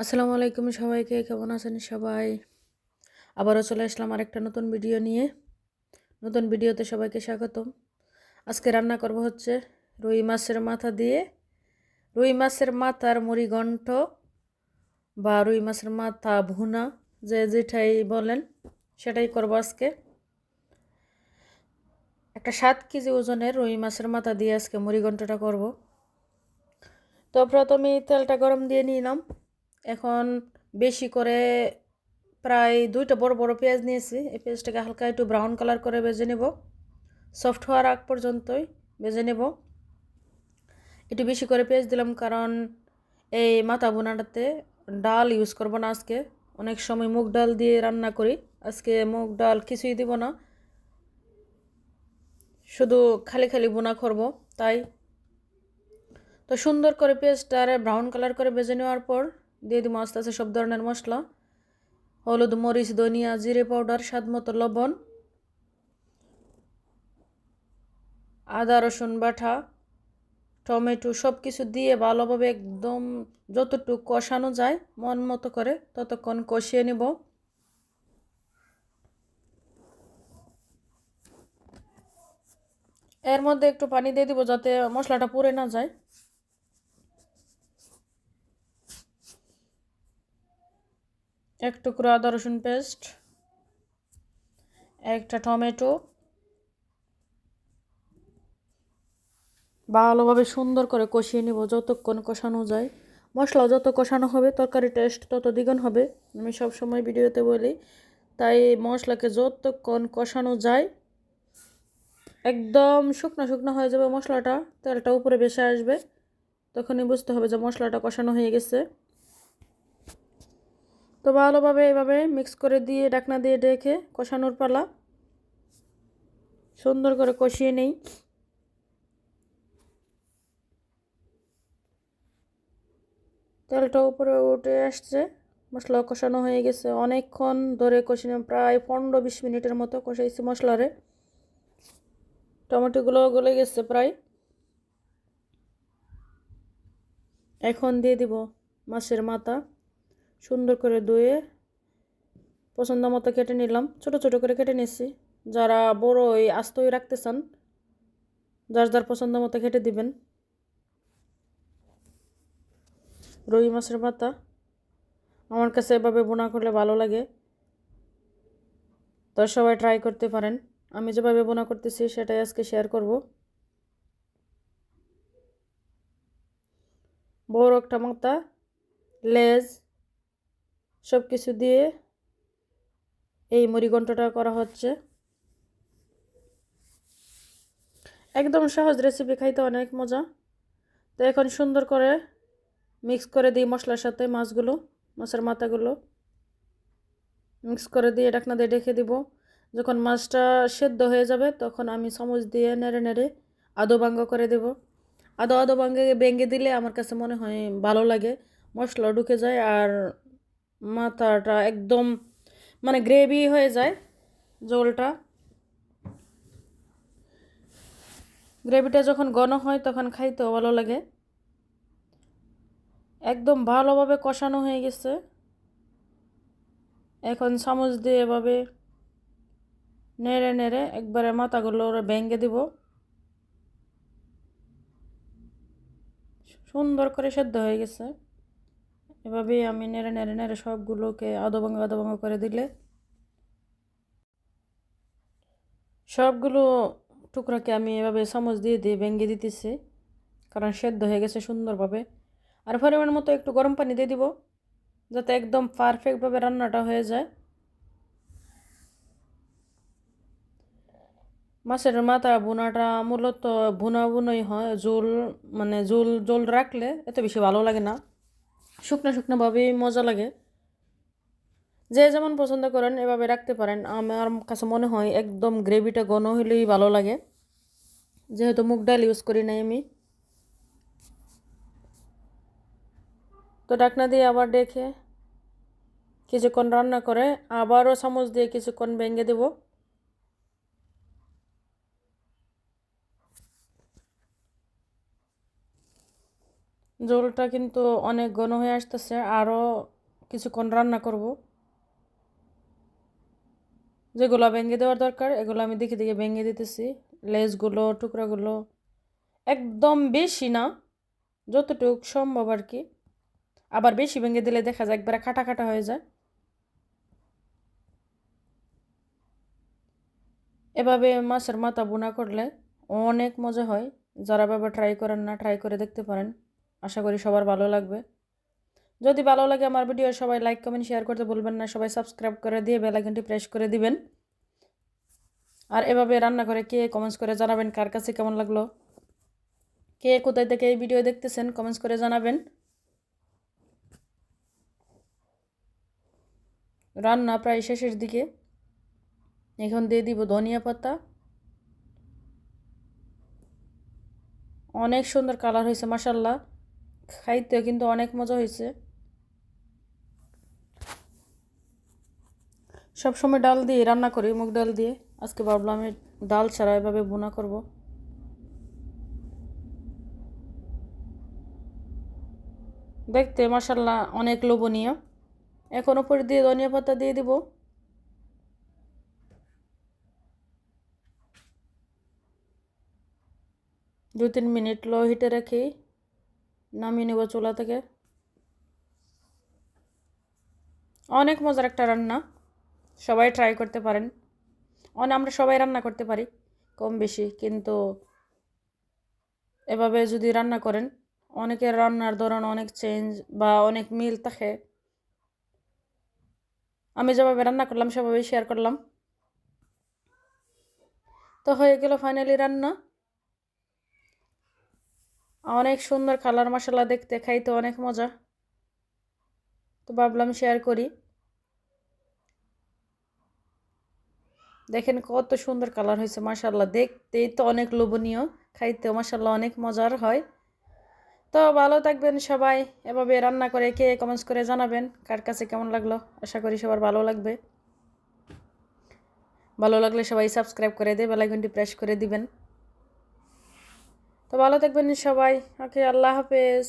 আসসালামু আলাইকুম সবাইকে, কেমন আছেন সবাই? আবারও চলে আসলাম আরেকটা নতুন ভিডিও নিয়ে। নতুন ভিডিওতে সবাইকে স্বাগতম। আজকে রান্না করব হচ্ছে রুই মাছের মাথা দিয়ে। রুই মাছের মাথার মুড়ি ঘণ্ট বা রুই মাছের মাথা ভুনা, যে যেটাই বলেন, সেটাই করব আজকে। একটা সাত কেজি ওজনের রুই মাছের মাথা দিয়ে আজকে মুড়ি ঘণ্টটা করব। তো প্রথমে তেলটা গরম দিয়ে নিলাম। এখন বেশি করে প্রায় দুইটা বড় বড় পেঁয়াজ নিয়েছি। এই পেঁয়াজটাকে হালকা একটু ব্রাউন কালার করে বেজে নেব। সফট হওয়ার আগ পর্যন্তই বেজে নেব। একটু বেশি করে পেঁয়াজ দিলাম কারণ এই মাথা বোনাটাতে ডাল ইউজ করব না আজকে। অনেক সময় মুগ ডাল দিয়ে রান্না করি। আজকে মুগ ডাল কিছুই দিব না। শুধু খালি খালি বোনা করব, তাই। তো সুন্দর করে পেঁয়াজটা ব্রাউন কালার করে বেজে নেওয়ার পর দিয়ে দিব আস্তে আস্তে সব ধরনের মশলা। হলুদ, মরিচ, ধনিয়া, জিরে পাউডার, স্বাদ মতো লবণ। আদা, রসুন বাটা, টমেটো সব কিছু দিয়ে ভালোভাবে একদম যতটুকু কষানো যায়, মন মতো করে ততক্ষণ কষিয়ে নেব। এর মধ্যে একটু পানি দিয়ে দিব যাতে মশলাটা পুড়ে না যায়। এক টুকরো আদা রসুন পেস্ট, একটা টমেটো ভালোভাবে সুন্দর করে কষিয়ে নিব যতক্ষণ কষানো যায়। মশলা যত কষানো হবে, তরকারি টেস্ট তত দ্বিগুণ হবে, আমি সব সময় ভিডিওতে বলি। তাই মশলাকে যতক্ষণ কষানো যায়, একদম শুকনো শুকনো হয়ে যাবে মশলাটা, তেলটা উপরে বেসে আসবে, তখনই বুঝতে হবে যে মশলাটা কষানো হয়ে গেছে। তো ভালোভাবে এভাবে মিক্স করে দিয়ে ডাকনা দিয়ে ডেকে কষানোর পালা। সুন্দর করে কষিয়ে নেই। তেলটা উপরে উঠে আসছে মশলা কষানো হয়ে গেছে। অনেকক্ষণ ধরে কষিয়ে প্রায় পনেরো বিশ মিনিটের মতো কষাইছি মশলারে। টমেটোগুলো গলে গেছে প্রায়। এখন দিয়ে দিব মাছের মাথা। সুন্দর করে ধুয়ে পছন্দ মতো কেটে নিলাম। ছোট ছোট করে কেটে নিচ্ছি যারা বড় ওই আস্তই রাখতে চান, যার যার পছন্দ মতো কেটে দিবেন। রুই মাছের পাতা। আমার কাছে এভাবে বোনা করলে ভালো লাগে। তো সবাই ট্রাই করতে পারেন। আমি যেভাবে বোনা করতেছি, সেটাই আজকে শেয়ার করব। বড় একটা মাথা লেজ সব কিছু দিয়ে এই মুড়িঘণ্টটা করা হচ্ছে। একদম সহজ রেসিপি খাইতে অনেক মজা। তো এখন সুন্দর করে মিক্স করে দিই মশলার সাথে মাছগুলো, মাছের মাথাগুলো। মিক্স করে দিয়ে ডাকনা দিয়ে রেখে দিব। যখন মাছটা সেদ্ধ হয়ে যাবে, তখন আমি চামচ দিয়ে নেড়ে নেড়ে আদো ভাঙ্গ করে দেব। আদো আদো ভাঙ্গে, ভেঙে দিলে আমার কাছে মনে হয় ভালো লাগে। মশলা ঢুকে যায় আর মাথাটা একদম মানে গ্রেভি হয়ে যায় জলটা। গ্রেভিটা যখন ঘন হয় তখন খাইতেও ভালো লাগে। একদম ভালোভাবে কষানো হয়ে গেছে। এখন চামচ দিয়ে এভাবে নেড়ে নেড়ে একবারে মাথাগুলো ওরা ভেঙে দিব। সুন্দর করে সেদ্ধ হয়ে গেছে। এভাবেই আমি নেড়ে নেড়ে নেড়ে সবগুলোকে আদো ভাঙা আদো ভাঙা করে দিলে সবগুলো টুকরাকে আমি এভাবে চামচ দিয়ে দিয়ে ভেঙে দিতেছি, কারণ সেদ্ধ হয়ে গেছে সুন্দরভাবে। আর পরিমাণ মতো একটু গরম পানি দিয়ে দিব, যাতে একদম পারফেক্টভাবে রান্নাটা হয়ে যায়। মাছের মাথা বোনাটা মূলত বোনা বুনোই হয় জোল মানে জোল জোল রাখলে এত বেশি ভালো লাগে না। শুকনো শুকনোভাবেই মজা লাগে। যে যেমন পছন্দ করেন, এভাবে রাখতে পারেন। আমার কাছে মনে হয় একদম গ্রেভিটা ঘন হলেই ভালো লাগে। যেহেতু মুগ ডাল ইউজ করি নাই আমি। তো ডাকনা দিয়ে আবার দেখে কিছুক্ষণ রান্না করে আবারও চামচ দিয়ে কিছুক্ষণ ভেঙে দেবো। ঝোলটা কিন্তু অনেক ঘন হয়ে আসতেছে আরও কিছুক্ষণ রান্না করব। যেগুলো ভেঙে দেওয়ার দরকার, এগুলো আমি দেখে দেখে ভেঙে দিতেছি। লেজগুলো, টুকরাগুলো একদম বেশি না, যতটুক সম্ভব আর কি। আবার বেশি ভেঙে দিলে দেখা যায় একবারে কাটা কাটা হয়ে যায়। এভাবে মাছের মাথা বোনা করলে অনেক মজা হয়। যারা বাবা ট্রাই করেন না ট্রাই করে দেখতে পারেন। আশা করি সবার ভালো লাগবে। যদি ভালো লাগে আমার ভিডিও, সবাই লাইক কমেন্ট শেয়ার করতে বলবেন না। সবাই সাবস্ক্রাইব করে দিয়ে বেলাইকনটি প্রেস করে দিবেন। আর এভাবে রান্না করে কে কমেন্টস করে জানাবেন, কার কাছে কেমন লাগল? কে কোথায় থেকে এই ভিডিও দেখতেছেন কমেন্টস করে জানাবেন। রান্না প্রায় শেষের দিকে। এখন দিয়ে দিব ধনিয়া পাতা। অনেক সুন্দর কালার হয়েছে মাসাল্লাহ খাইতেও কিন্তু অনেক মজা হয়েছে সব সময় ডাল দিয়ে রান্না করি, মুগ ডাল দিয়ে। আজকে ভাবলাম আমি ডাল ছাড়া এভাবে বোনা করব। দেখতে মাসাল্লাহ অনেক লোভনীয়। এখন উপরে দিয়ে ধনিয়া পাতা দিয়ে দিব। দু তিন মিনিট লো হিটে রেখে নামিয়ে নেব চুলা থেকে। অনেক মজার একটা রান্না। সবাই ট্রাই করতে পারেন। অনেক আমরা সবাই রান্না করতে পারি, কম বেশি। কিন্তু এভাবে যদি রান্না করেন, অনেকের রান্নার ধরন অনেক চেঞ্জ বা অনেক মিল থাকে। আমি যেভাবে রান্না করলাম, সেভাবেই শেয়ার করলাম। তো হয়ে গেল ফাইনালি রান্না। অনেক সুন্দর কালার মশলা দেখতে, খাইতে অনেক মজা। তো ভাবলাম শেয়ার করি। দেখেন কত সুন্দর কালার হয়েছে মাসাল্লাহ দেখতেই তো অনেক লোভনীয়, খাইতেও মাসাল্লাহ অনেক মজার হয়। তো ভালো থাকবেন সবাই। এভাবে রান্না করে কে কমেন্টস করে জানাবেন, কার কাছে কেমন লাগল? আশা করি সবার ভালো লাগবে। ভালো লাগলে সবাই সাবস্ক্রাইব করে দিয়ে বেলাইকনটি প্রেস করে দিবেন। তো ভালো থাকবেন সবাই। ওকে আল্লাহ হাফেজ।